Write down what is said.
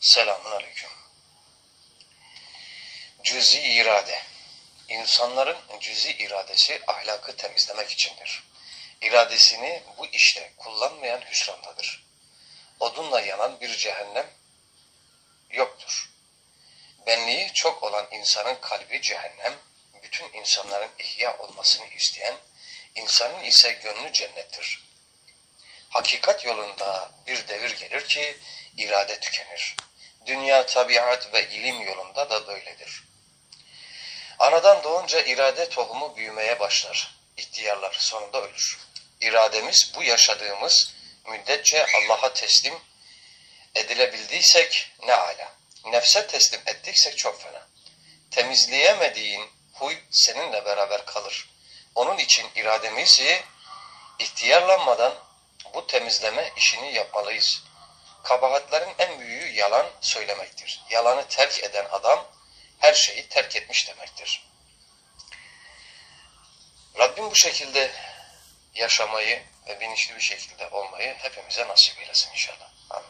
Selamun Aleyküm. Cüzi irade. İnsanların cüzi iradesi ahlakı temizlemek içindir. İradesini bu işte kullanmayan hüsrandadır. Odunla yanan bir cehennem yoktur. Benliği çok olan insanın kalbi cehennem, bütün insanların ihya olmasını isteyen, insanın ise gönlü cennettir. Hakikat yolunda bir devir gelir ki irade tükenir. Dünya, tabiat ve ilim yolunda da böyledir. Anadan doğunca irade tohumu büyümeye başlar. İhtiyarlar sonunda ölür. İrademiz bu yaşadığımız müddetçe Allah'a teslim edilebildiysek ne ala. Nefse teslim ettiksek çok fena. Temizleyemediğin huy seninle beraber kalır. Onun için irademizi ihtiyarlanmadan bu temizleme işini yapmalıyız. Kabahatlerin en büyüğü yalan söylemektir. Yalanı terk eden adam her şeyi terk etmiş demektir. Rabbim bu şekilde yaşamayı ve bilinçli bir şekilde olmayı hepimize nasip eylesin inşallah. Amin.